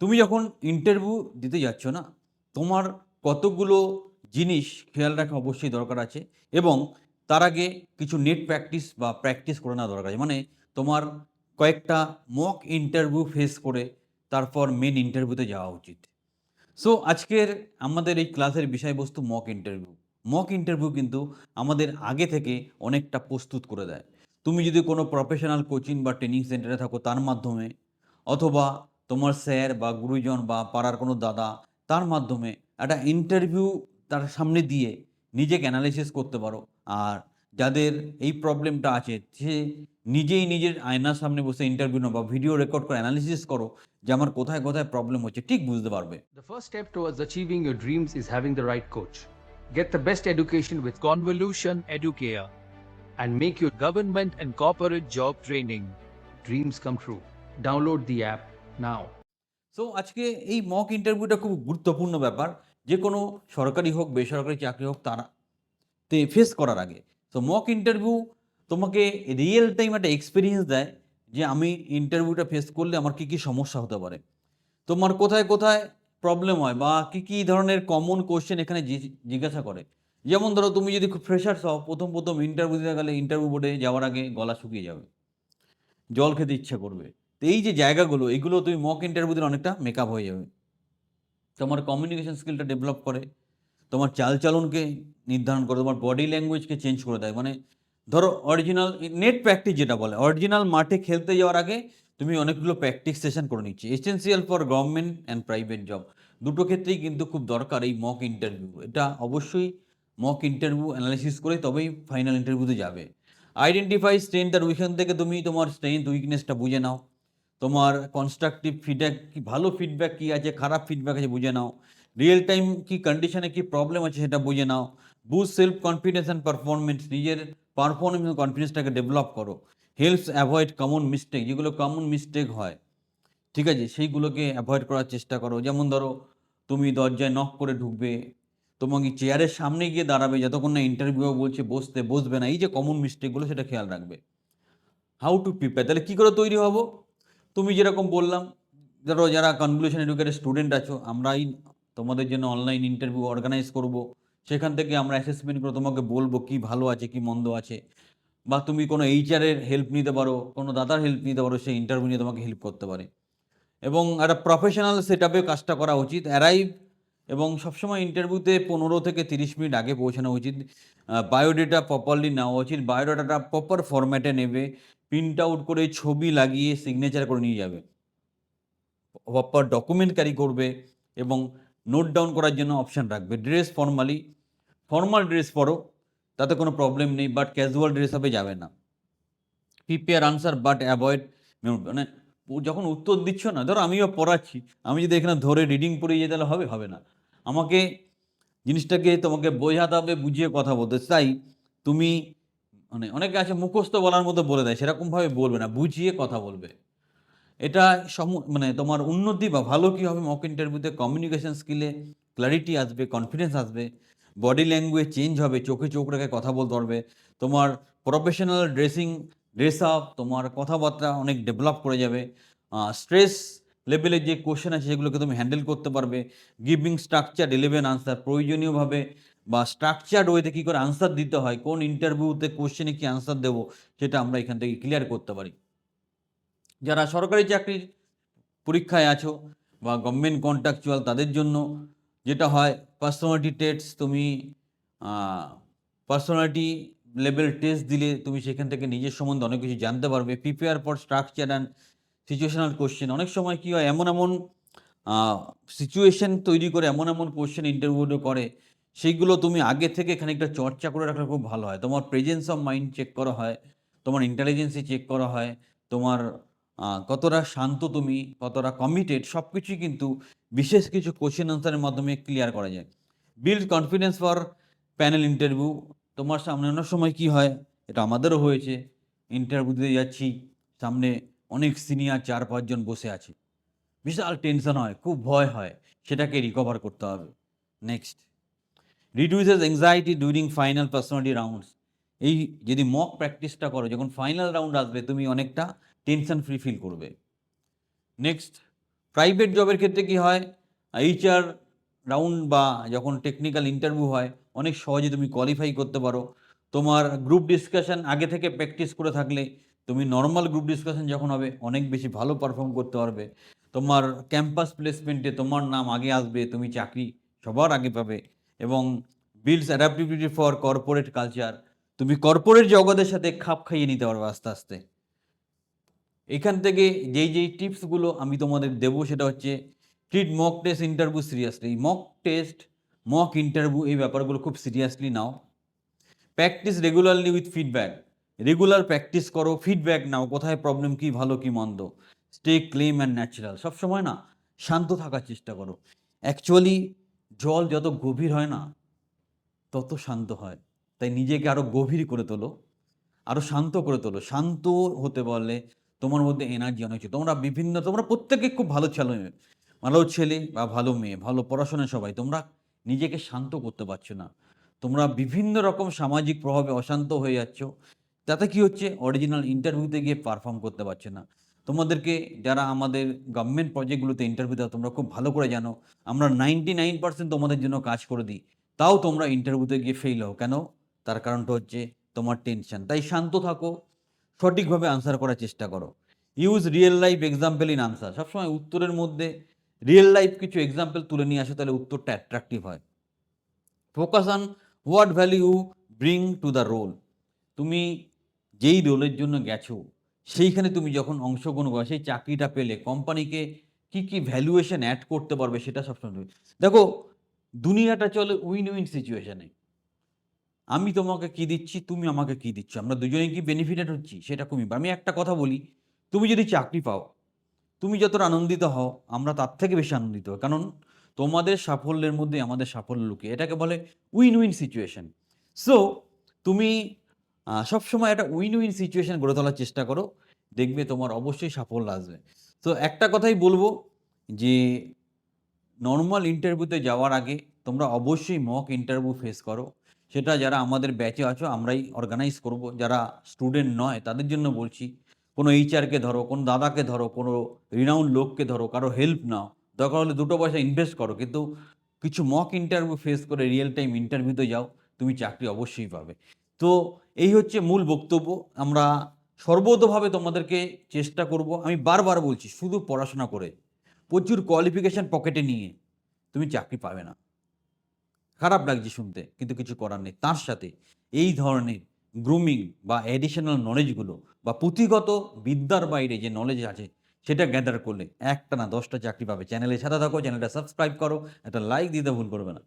তুমি যখন ইন্টারভিউ দিতে যাচ্ছ না, তোমার কতগুলো জিনিস খেয়াল রাখা অবশ্যই দরকার আছে এবং তার আগে কিছু নেট প্র্যাকটিস বা প্র্যাকটিস করে নেওয়া দরকার আছে। মানে তোমার কয়েকটা মক ইন্টারভিউ ফেস করে তারপর মেন ইন্টারভিউতে যাওয়া উচিত। সো আজকের আমাদের এই ক্লাসের বিষয়বস্তু মক ইন্টারভিউ মক ইন্টারভিউ কিন্তু আমাদের আগে থেকে অনেকটা প্রস্তুত করে দেয়। তুমি যদি কোনো প্রফেশনাল কোচিং বা ট্রেনিং সেন্টারে থাকো তার মাধ্যমে, অথবা তোমার স্যার বা গুরুজন বা পাড়ার কোনো দাদা, তার মাধ্যমে একটা ইন্টারভিউ তার সামনে দিয়ে নিজেকে অ্যানালাইসিস করতে পারো। আর যাদের এই প্রবলেমটা আছে, সে নিজেই নিজের আয়নার সামনে বসে ইন্টারভিউ নাও বা ভিডিও রেকর্ড করে অ্যানালিসিস করো যে আমার কোথায় কোথায় প্রবলেম হচ্ছে, ঠিক বুঝতে পারবে। The first step towards achieving your dreams is having the right coach get the best education with Convolution Educare and make your government and corporate job training dreams come true download the app now. So আজকে এই mock ইন্টারভিউটা খুব গুরুত্বপূর্ণ ব্যাপার। যে কোনো সরকারি হোক, বেসরকারি চাকরি হোক, তারা তে ফেস করার আগে। তো মক ইন্টারভিউ তোমাকে রিয়েল টাইম একটা এক্সপিরিয়েন্স দেয় যে আমি ইন্টারভিউটা ফেস করলে আমার কী কী সমস্যা হতে পারে। তোমার কোথায় কোথায় প্রবলেম হয় বা কী কী ধরনের কমন কোশ্চেন এখানে জিজ্ঞাসা করে। যেমন ধরো, তুমি যদি ফ্রেশার্স হও, প্রথম প্রথম ইন্টারভিউ দিতে গেলে ইন্টারভিউ বোর্ডে যাওয়ার আগে গলা শুকিয়ে যাবে। জল খেতে ইচ্ছা করবে। এই যে জায়গাগুলো, এগুলো তুমি মক ইন্টারভিউ দিলে অনেকটা মেকআপ হয়ে যাবে। তোমার কমিউনিকেশন স্কিলটা ডেভেলপ করে, তোমার চালচলনকে নির্ধারণ করে, তোমার বডি ল্যাঙ্গুয়েজকে চেঞ্জ করে দেয়। মানে ধরো অরিজিনাল নেট প্র্যাকটিস যেটা বলে অরিজিনাল মাঠে খেলতে যাওয়ার আগে তুমি অনেকগুলো প্র্যাকটিস সেশন করে নিচ্ছি। Essential for government and private job দুটো ক্ষেত্রেই কিন্তু খুব দরকার এই মক ইন্টারভিউ এটা অবশ্যই মক ইন্টারভিউ অ্যানালিসিস করে তবেই ফাইনাল ইন্টারভিউতে যাবে। আইডেন্টিফাই স্ট্রেংথ আর উইকেন থেকে তুমি তোমার স্ট্রেংথ উইকনেসটা বুঝে নাও। তোমার কনস্ট্রাকটিভ ফিডব্যাক কি, ভালো ফিডব্যাক কী আছে, খারাপ ফিডব্যাক আছে বুঝে নাও। রিয়েল টাইম কি কন্ডিশনে কি প্রবলেম আছে সেটা বুঝে নাও। Boost self confidence and performance নিজের পারফরমেন্স কনফিডেন্সটাকে ডেভেলপ করো। হেল্পস অ্যাভয়েড কমন মিস্টেক যেগুলো কমন মিস্টেক হয়। ঠিক আছে? সেইগুলোকে অ্যাভয়েড করার চেষ্টা করো। যেমন ধরো, তুমি দরজায় নক করে ঢুকবে, তোমাকে চেয়ারের সামনে গিয়ে দাঁড়াবে, যতক্ষণ না ইন্টারভিউ বলছে বসতে, বসবে না। এই যে কমন মিস্টেকগুলো সেটা খেয়াল রাখবে। হাউ টু প্রিপেয়ার তাহলে কী করে তৈরি হব? তুমি যেরকম বললাম, ধরো যারা কনভলিউশন এডুকেটেড স্টুডেন্ট আছো, আমরাই তোমাদের জন্য অনলাইন ইন্টারভিউ অর্গানাইজ করব। সেখান থেকে আমরা অ্যাসেসমেন্ট করে তোমাকে বলব কি ভালো আছে, কি মন্দ আছে। বা তুমি কোনো এইচআরের হেল্প নিতে পারো, কোনো দাদার হেল্প নিতে পারো সেই ইন্টারভিউ নিয়ে তোমাকে হেল্প করতে পারে। এবং একটা প্রফেশনাল সেট আপে কাজটা করা উচিত অ্যারাইভ এবং সবসময় ইন্টারভিউতে পনেরো থেকে তিরিশ মিনিট আগে পৌঁছানো উচিত। বায়োডেটা প্রপারলি নেওয়া উচিত বায়োডাটাটা প্রপার ফরম্যাটে নেবে। প্রিন্ট আউট করে ছবি লাগিয়ে সিগনেচার করে নিয়ে যাবে। প্রপার ডকুমেন্ট ক্যারি করবে এবং নোট ডাউন করার জন্য অপশান রাখবে। ড্রেস ফর্মালি ফর্মাল ড্রেস পরো, তাতে কোনো প্রবলেম নেই বাট ক্যাজুয়াল ড্রেস হবে যাবে না। প্রিপেয়ার আনসার বাট অ্যাভয়েড মানে যখন উত্তর দিচ্ছ না, ধরো আমিও পড়াচ্ছি, আমি যদি এখানে ধরে রিডিং পড়ে যেতে তাহলে হবে হবে না। আমাকে জিনিসটাকে তোমাকে বোঝাতে হবে, বুঝিয়ে কথা বলতে। তাই তুমি মানে অনেকে আছে মুখস্থ বলার মতো বলে দেয়, সেরকমভাবে বলবে না, বুঝিয়ে কথা বলবে। এটা সম মানে তোমার উন্নতি বা ভালো কী হবে মক ইন্টারভিউতে কমিউনিকেশন স্কিলে ক্ল্যারিটি আসবে কনফিডেন্স আসবে বডি ল্যাঙ্গুয়েজ চেঞ্জ হবে, চোখে চোখ রেখে কথা বলতে পারবে, তোমার প্রফেশনাল ড্রেসিং ড্রেস আপ তোমার কথাবার্তা অনেক ডেভেলপ করে যাবে স্ট্রেস লেভেলের যে কোশ্চেন আছে সেগুলোকে তুমি হ্যান্ডেল করতে পারবে গিভিং স্ট্রাকচার রিলেভেন আনসার প্রয়োজনীয়ভাবে বা স্ট্রাকচার্ড ওয়েতে কী করে আনসার দিতে হয়, কোন ইন্টারভিউতে কোশ্চেনে কী আনসার দেবো, সেটা আমরা এখান থেকে ক্লিয়ার করতে পারি। যারা সরকারি চাকরির পরীক্ষায় আছো বা গভর্নমেন্ট কন্ট্রাকচুয়াল তাদের জন্য যেটা হয় পার্সোনালিটি টেস্ট তুমি পার্সোনালিটি লেভেল টেস্ট দিলে তুমি সেখান থেকে নিজের সম্বন্ধে অনেক কিছু জানতে পারবে। Prepare for structure and situational question অনেক সময় কী হয়, এমন এমন সিচুয়েশন তৈরি করে, এমন এমন কোশ্চেন ইন্টারভিউ করে সেইগুলো তুমি আগে থেকে খানিকটা চর্চা করে রাখলে খুব ভালো হয়। তোমার প্রেজেন্স অফ মাইন্ড চেক করা হয়, তোমার ইন্টেলিজেন্সি চেক করা হয়, তোমার কতটা শান্ত তুমি, কতটা কমিটেড সব কিছুই কিন্তু বিশেষ কিছু কোশ্চেন আনসারের মাধ্যমে ক্লিয়ার করা যায়। Build confidence for panel interview তোমার সামনে অনেক সময় কি হয়, এটা আমাদেরও হয়েছে। ইন্টারভিউ দিতে যাচ্ছি, সামনে অনেক সিনিয়র চার পাঁচজন বসে আছে। বিশাল টেনশন হয়, খুব ভয় হয়, সেটাকে রিকভার করতে হবে। Next reduces anxiety during final personality rounds এই যদি মক প্র্যাকটিসটা করো, যখন ফাইনাল রাউন্ড আসবে, তুমি অনেকটা টেনশন ফ্রি ফিল করবে। নেক্সট প্রাইভেট জবের ক্ষেত্রে কি হয়? এইচআর রাউন্ড বা যখন টেকনিক্যাল ইন্টারভিউ হয়, অনেক সহজে তুমি কোয়ালিফাই করতে পারো। তোমার গ্রুপ ডিসকাশন আগে থেকে প্র্যাকটিস করে থাকলে, তুমি নর্মাল গ্রুপ ডিসকাশন যখন হবে, অনেক বেশি ভালো পারফর্ম করতে পারবে। তোমার ক্যাম্পাস প্লেসমেন্টে তোমার নাম আগে আসবে, তুমি চাকরি সবার আগে পাবে। এবং builds adaptivity for corporate culture তুমি কর্পোরেট জগতের সাথে খাপ খাইয়ে নিতে পারবে আস্তে আস্তে। এখান থেকে যেই যেই টিপসগুলো আমি তোমাদের দেবো সেটা হচ্ছে treat mock test interview seriously mock test mock interview এই ব্যাপারগুলো খুব seriously now. Practice regularly with feedback regular practice করো ফিডব্যাক নাও, কোথায় প্রবলেম কি, ভালো কি, মন্দ। স্টে ক্লেম অ্যান্ড ন্যাচারাল সবসময় না, শান্ত থাকার চেষ্টা করো। অ্যাকচুয়ালি জল যত গভীর হয় না, তত শান্ত হয়। তাই নিজেকে আরও গভীর করে তোলো আরও শান্ত করে তোলো। শান্ত হতে পারলে তোমার মধ্যে এনার্জি অনেক তোমরা বিভিন্ন, তোমরা প্রত্যেকে খুব ভালো ছেলে ভালো ছেলে বা ভালো মেয়ে, ভালো পড়াশোনা সবাই, তোমরা নিজেকে শান্ত করতে পারছ না। তোমরা বিভিন্ন রকম সামাজিক প্রভাবে অশান্ত হয়ে যাচ্ছ। তাতে কি হচ্ছে? অরিজিনাল ইন্টারভিউতে গিয়ে পারফর্ম করতে পারছে না। তোমাদেরকে যারা আমাদের গভর্নমেন্ট প্রজেক্টগুলোতে ইন্টারভিউ দাও, তোমরা খুব ভালো করে জানো। আমরা নাইনটি নাইন পার্সেন্ট তোমাদের জন্য কাজ করে দিই। তাও তোমরা ইন্টারভিউতে গিয়ে ফেল হও। কেন? তার কারণটা হচ্ছে তোমার টেনশন তাই শান্ত থাকো, সঠিকভাবে আনসার করার চেষ্টা করো। Use real life example in answer সবসময় উত্তরের মধ্যে রিয়েল লাইফ কিছু এক্সাম্পল তুলে নিয়ে আসো, তাহলে উত্তরটা অ্যাট্রাকটিভ হয়। Focus on what value bring to the role তুমি যেই রোলের জন্য গেছো সেইখানে তুমি যখন অংশগ্রহণ করো, সেই চাকরিটা পেলে, কোম্পানিকে কি কি ভ্যালুয়েশন অ্যাড করতে পারবে সেটা সবসময় দেখো, দুনিয়াটা চলে উইন উইন সিচুয়েশানে আমি তোমাকে কি দিচ্ছি, তুমি আমাকে কি দিচ্ছ? আমরা দুজনেই কি বেনিফিটেড হচ্ছি? সেটা খুবই আমি একটা কথা বলি, তুমি যদি চাকরি পাও, তুমি যতটা আনন্দিত হও, আমরা তার থেকে বেশি আনন্দিত হই। কারণ তোমাদের সাফল্যের মধ্যে আমাদের সাফল্য লুকিয়ে, এটাকে বলে উইন উইন সিচুয়েশন সো তুমি সবসময় একটা উইন উইন সিচুয়েশন গড়ে তোলার চেষ্টা করো। দেখবে তোমার অবশ্যই সাফল্য আসবে। তো একটা কথাই বলব যে নর্মাল ইন্টারভিউতে যাওয়ার আগে তোমরা অবশ্যই মক ইন্টারভিউ ফেস করো। সেটা যারা আমাদের ব্যাচে আছো, আমরাই অর্গানাইজ করব। যারা স্টুডেন্ট নয়, তাদের জন্য বলছি, কোনো এইচআরকে ধরো, কোনো দাদাকে ধরো, কোনো রিনাউন্ড লোককে ধরো, কারও হেল্প নাও। দরকার হলে দুটো পয়সা ইনভেস্ট করো, কিন্তু কিছু মক ইন্টারভিউ ফেস করে রিয়েল টাইম ইন্টারভিউতে যাও, তুমি চাকরি অবশ্যই পাবে। তো এই হচ্ছে মূল বক্তব্য। আমরা সর্বতভাবে তোমাদেরকে চেষ্টা করব, আমি বারবার বলছি, শুধু পড়াশোনা করে। প্রচুর কোয়ালিফিকেশান পকেটে নিয়ে তুমি চাকরি পাবে না। খারাপ লাগছে শুনতে, কিন্তু কিছু করার নেই। তার সাথে এই ধরনের গ্রুমিং বা অ্যাডিশনাল নলেজগুলো বা পুঁথিগত বিদ্যার বাইরে যে নলেজ আছে, সেটা গ্যাদার করলে একটা না দশটা চাকরি পাবে। চ্যানেলে সাথে থাকো চ্যানেলটা সাবস্ক্রাইব করো, একটা লাইক দিতে ভুল করবে না।